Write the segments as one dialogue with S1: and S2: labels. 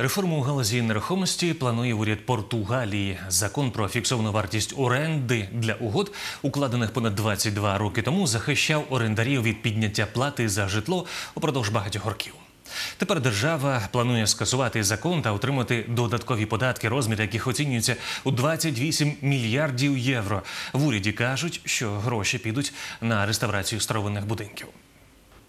S1: Реформу у галузі нерухомості планує уряд Португалії. Закон про фіксовану вартість оренди для угод, укладених понад 22 роки тому, захищав орендарів від підняття плати за житло упродовж багатьох років. Тепер держава планує скасувати закон та отримати додаткові податки, розмір яких оцінюється у 28 мільярдів євро. В уряді кажуть, що гроші підуть на реставрацію старовинних будинків.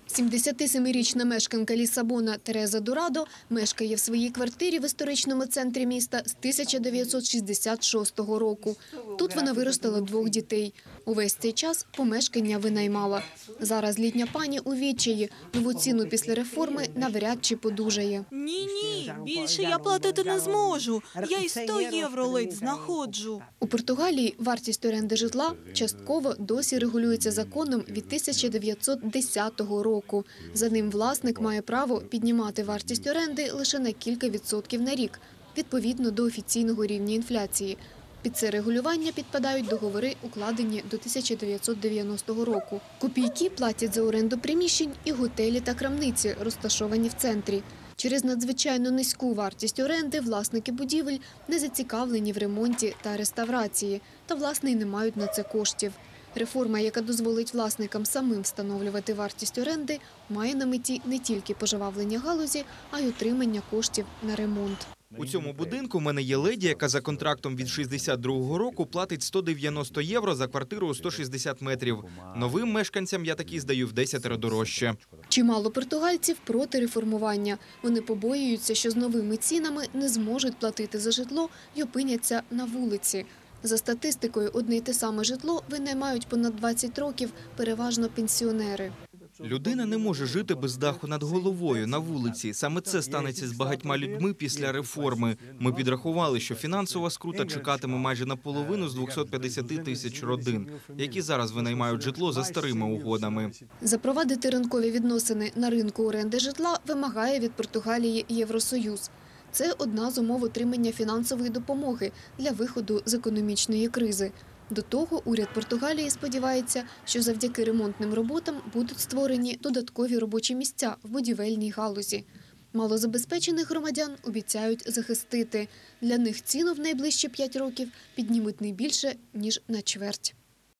S2: 77-річна мешканка Лісабона Тереза Дурадо мешкає в своїй квартирі в історичному центрі міста з 1966 року. Тут вона виростила двох дітей. Увесь цей час помешкання винаймала. Зараз літня пані у відчаї. Нову ціну після реформи навряд чи подужає.
S3: Ні, ні, більше я платити не зможу. Я й 100 євро ледь знаходжу.
S2: У Португалії вартість оренди житла частково досі регулюється законом від 1910 року. За ним власник має право піднімати вартість оренди лише на кілька відсотків на рік, відповідно до офіційного рівня інфляції. Під це регулювання підпадають договори, укладені до 1990 року. Копійки платять за оренду приміщень і готелі та крамниці, розташовані в центрі. Через надзвичайно низьку вартість оренди власники будівель не зацікавлені в ремонті та реставрації, та власне й не мають на це коштів. Реформа, яка дозволить власникам самим встановлювати вартість оренди, має на меті не тільки пожвавлення галузі, а й отримання коштів на ремонт.
S4: У цьому будинку в мене є леді, яка за контрактом від 62-го року платить 190 євро за квартиру у 160 метрів. Новим мешканцям я такі здаю в 10 дорожче.
S2: Чимало португальців проти реформування. Вони побоюються, що з новими цінами не зможуть платити за житло і опиняться на вулиці. За статистикою, одне й те саме житло винаймають понад 20 років, переважно пенсіонери.
S4: Людина не може жити без даху над головою на вулиці. Саме це станеться з багатьма людьми після реформи. Ми підрахували, що фінансова скрута чекатиме майже наполовину з 250 тисяч родин, які зараз винаймають житло за старими угодами.
S2: Запровадити ринкові відносини на ринку оренди житла вимагає від Португалії Євросоюз. Це одна з умов отримання фінансової допомоги для виходу з економічної кризи. До того уряд Португалії сподівається, що завдяки ремонтним роботам будуть створені додаткові робочі місця в будівельній галузі. Малозабезпечених громадян обіцяють захистити. Для них ціну в найближчі 5 років піднімуть не більше, ніж на чверть.